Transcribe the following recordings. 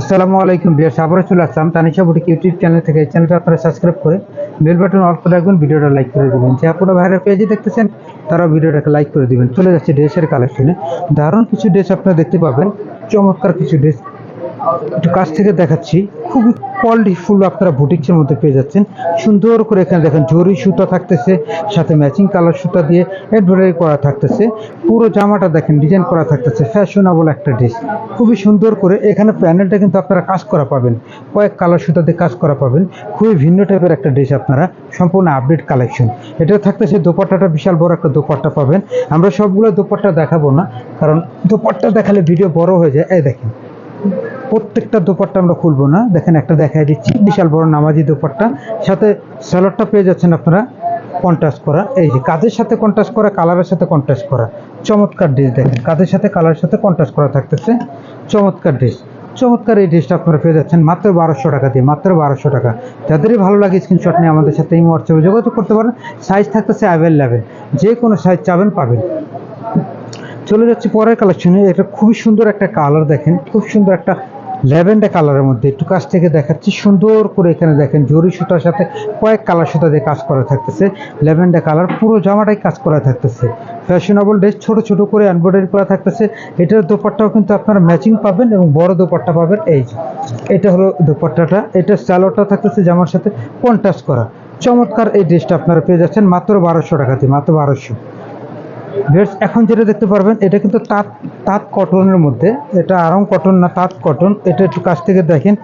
আসসালামু আলাইকুম বিয়ার্স আবারও চলে আসলাম তানিশা বুটিক ইউটিউব চ্যানেল থেকে। এই চ্যানেলটা আপনারা সাবস্ক্রাইব করে বেল বাটন অল করে রাখবেন, ভিডিওটা লাইক করে দেবেন। যে আপনারা ভাইরাল পেজে দেখতেছেন তারা ভিডিওটাকে লাইক করে দেবেন। চলে যাচ্ছে ড্রেসের কালেকশনে দারুণ কিছু ড্রেস আপনারা দেখতে পাবেন, চমৎকার কিছু ড্রেস। একটু কাছ থেকে দেখাচ্ছি। খুবই কোয়ালিটি ফুল আপনারা বুটিক্সের মধ্যে পেয়ে যাচ্ছেন। সুন্দর করে এখানে দেখেন জরি সুতা থাকতেছে, সাথে ম্যাচিং কালার সুতা দিয়ে এমব্রয়ডারি করা থাকতেছে। পুরো জামাটা দেখেন ডিজাইন করা থাকতেছে ফ্যাশনেবল একটা ড্রেস খুবই সুন্দর করে এখানে প্যানেলটা কিন্তু আপনারা কাজ করা পাবেন। কয়েক কালার সুতা দিয়ে কাজ করা পাবেন। খুবই ভিন্ন টাইপের একটা ড্রেস আপনারা, সম্পূর্ণ আপডেট কালেকশন এটা থাকতেছে, দোপাট্টাটা বিশাল বড় একটা দোপাট্টা পাবেন। আমরা সবগুলো দোপাট্টা দেখাবো না, কারণ দোপাট্টা দেখালে ভিডিও বড় হয়ে যায়। এই দেখেন প্রত্যেকটা দোপাট্টা আমরা খুলবো না। দেখেন একটা দেখাই দিচ্ছি, বিশাল বড় নামাজি দোপাট্টা। সাথে স্যালোডটা পেয়ে যাচ্ছেন আপনারা কন্ট্রাস্ট করা। এই যে কাজের সাথে কন্ট্রাস্ট করা কালারের সাথে কন্ট্রাস্ট করা। চমৎকার ড্রেস দেখেন, কাজের সাথে কালারের সাথে কন্ট্রাস্ট করা থাকতেছে। চমৎকার ড্রেস চমৎকার এই ড্রেসটা আপনারা পেয়ে যাচ্ছেন মাত্র বারোশো টাকা দিয়ে, মাত্র বারোশো টাকা। যাদেরই ভালো লাগে স্ক্রিনশট নিয়ে আমাদের সাথে এই হোয়াটসঅ্যাপে যোগাযোগ করতে পারেন। সাইজ থাকতেছে অ্যাভেলেবেল যে কোনো সাইজ চাবেন, পাবেন। চলে যাচ্ছি পরের কালেকশনে এটা খুবই সুন্দর একটা কালার দেখেন, খুব সুন্দর একটা ল্যাভেন্ডার কালারের মধ্যে একটু কাছ থেকে দেখাচ্ছি। সুন্দর করে এখানে দেখেন জরি সুতার সাথে কয়েক কালার সুতা দিয়ে কাজ করা থাকতেছে। ল্যাভেন্ডার কালার, পুরো জামাটাই কাজ করা থাকতেছে। ফ্যাশনেবল ড্রেস, ছোট ছোট করে এমব্রয়ডারি করা থাকতেছে। এটার দোপাট্টাও কিন্তু আপনারা ম্যাচিং পাবেন এবং বড় দোপাট্টা পাবেন। এই এটা হলো দোপাট্টাটা। এটা স্যালোটা থাকতেছে জামার সাথে কন্ট্রাস্ট করা। চমৎকার এই ড্রেসটা আপনারা পেয়ে যাচ্ছেন মাত্র বারোশো টাকাতে মাত্র বারোশো। এখন যেটা দেখতে পারবেন, এটা কিন্তু তাঁত তাঁত কটনের মধ্যে, এটা আরাম কটন না তাঁত কটন, এটা একটু কাছ থেকে দেখেন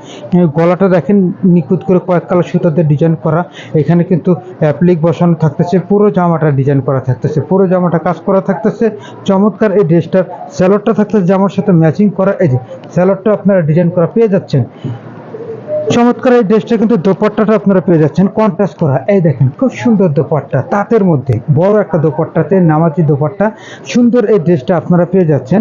গলাটা দেখেন নিখুঁত করে কয়েক কালার সুতাতে ডিজাইন করা, এখানে কিন্তু অ্যাপ্লিক বসানো থাকতেছে, পুরো জামাটা ডিজাইন করা থাকতেছে, পুরো জামাটা কাজ করা থাকতেছে, চমৎকার এই ড্রেসটার স্যালোডটা থাকতেছে, জামার সাথে ম্যাচিং করা, এই যে স্যালোডটা আপনারা ডিজাইন করা পেয়ে যাচ্ছেন। চমৎকার এই ড্রেসটা কিন্তু দোপাট্টাটা আপনারা পেয়ে যাচ্ছেন। কন্ট্রাস্ট করা। এই দেখেন, খুব সুন্দর দোপাট্টা। তাঁতের মধ্যে বড় একটা দোপাট্টাতে নামাজি দোপাট্টা। সুন্দর এই ড্রেসটা আপনারা পেয়ে যাচ্ছেন।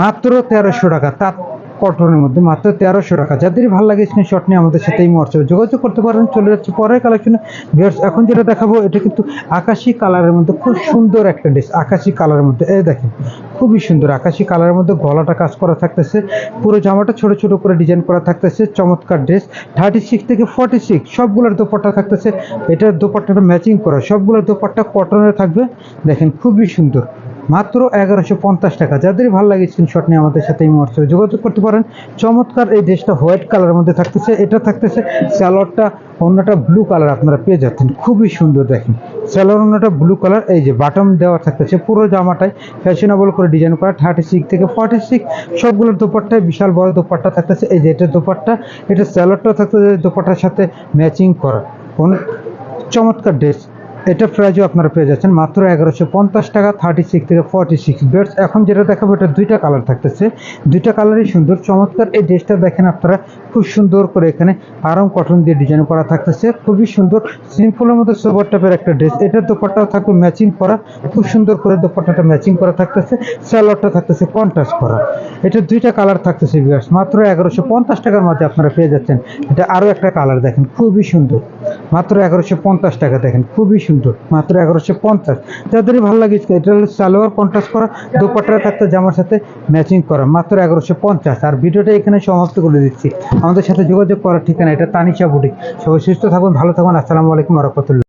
মাত্র তেরোশো টাকা। তাঁত কটনের মধ্যে মাত্র তেরোশো টাকা। যাদের ভালো লাগে স্ক্রিনশট নিয়ে আমাদের সাথে এই হোয়াটসঅ্যাপে যোগাযোগ করতে পারেন, চলে যাচ্ছে পরের কালেকশনে ভিউয়ার্স এখন যেটা দেখাবো, এটা কিন্তু আকাশি কালারের মধ্যে খুব সুন্দর একটা ড্রেস আকাশি কালারের মধ্যে। এই দেখেন, খুবই সুন্দর আকাশি কালারের মধ্যে গলাটা কাজ করা থাকতেছে, পুরো জামাটা ছোট ছোট করে ডিজাইন করা থাকতেছে, চমৎকার ড্রেস থার্টি সিক্স থেকে ফর্টি সিক্স সবগুলোর দোপাট্টা থাকতেছে। এটার দোপাট্টাটা ম্যাচিং করা, সবগুলোর দোপাট্টা কটনের থাকবে। দেখেন, খুবই সুন্দর। মাত্র এগারোশো পঞ্চাশ টাকা। যাদের ভালো লাগে স্ক্রিনশট নিয়ে আমাদের সাথে এই মুহূর্তে যোগাযোগ করতে পারেন। চমৎকার এই ড্রেসটা হোয়াইট কালারের মধ্যে থাকতেছে। এটা থাকতেছে স্যালোয়ারটা অন্যটা ব্লু কালার আপনারা পেয়ে যাচ্ছেন। খুবই সুন্দর দেখেন। স্যালোয়ার অন্যটা ব্লু কালার এই যে বাটম দেওয়া থাকতেছে পুরো জামাটাই ফ্যাশনেবল করে ডিজাইন করা থার্টি সিক্স থেকে ফর্টি সিক্স সবগুলোর দোপাট্টায় বিশাল বড় দোপাট্টা থাকতেছে। এই যে এটা দোপাট্টা, এটা স্যালোয়ারটা থাকতেছে দোপাট্টার সাথে ম্যাচিং করা। চমৎকার ড্রেস এটা প্রাইজও আপনারা পেয়ে যাচ্ছেন মাত্র এগারোশো পঞ্চাশ টাকা থার্টি সিক্স থেকে ফর্টি সিক্স বেডস এখন যেটা দেখাবো, এটা দুইটা কালার থাকতেছে। দুইটা কালারই সুন্দর, চমৎকার। এই ড্রেসটা দেখেন আপনারা, খুব সুন্দর করে এখানে আরাম কটন দিয়ে ডিজাইন করা থাকতেছে। খুবই সুন্দর সিম্পলের মধ্যে সোবার টাইপের একটা ড্রেস এটার দোপাট্টাও থাকবে ম্যাচিং করা। খুব সুন্দর করে দোপাট্টাটা ম্যাচিং করা থাকতেছে। স্যালোয়ারটা থাকতেছে কন্ট্রাস্ট করা। এটা দুইটা কালার থাকতেছে বিয়ার্স মাত্র এগারোশো পঞ্চাশ টাকার মধ্যে আপনারা পেয়ে যাচ্ছেন। এটা আরও একটা কালার দেখেন, খুবই সুন্দর। মাত্র এগারোশো পঞ্চাশ টাকা দেখেন, খুবই সুন্দর। মাত্র এগারোশো পঞ্চাশ। যাদেরই ভালো লাগে এটা হলো সালোয়ার কন্ট্রাস্ট করা দোপাট্টা থাকতে জামার সাথে ম্যাচিং করা, মাত্র এগারোশো পঞ্চাশ। আর ভিডিওটা এখানে সমাপ্ত করে দিচ্ছি। আমাদের সাথে যোগাযোগ করার ঠিকানা এটা তানিশা বুটিক। সবাই সুস্থ থাকুন, ভালো থাকুন, আসসালামু আলাইকুম রহমতুল্লাহ।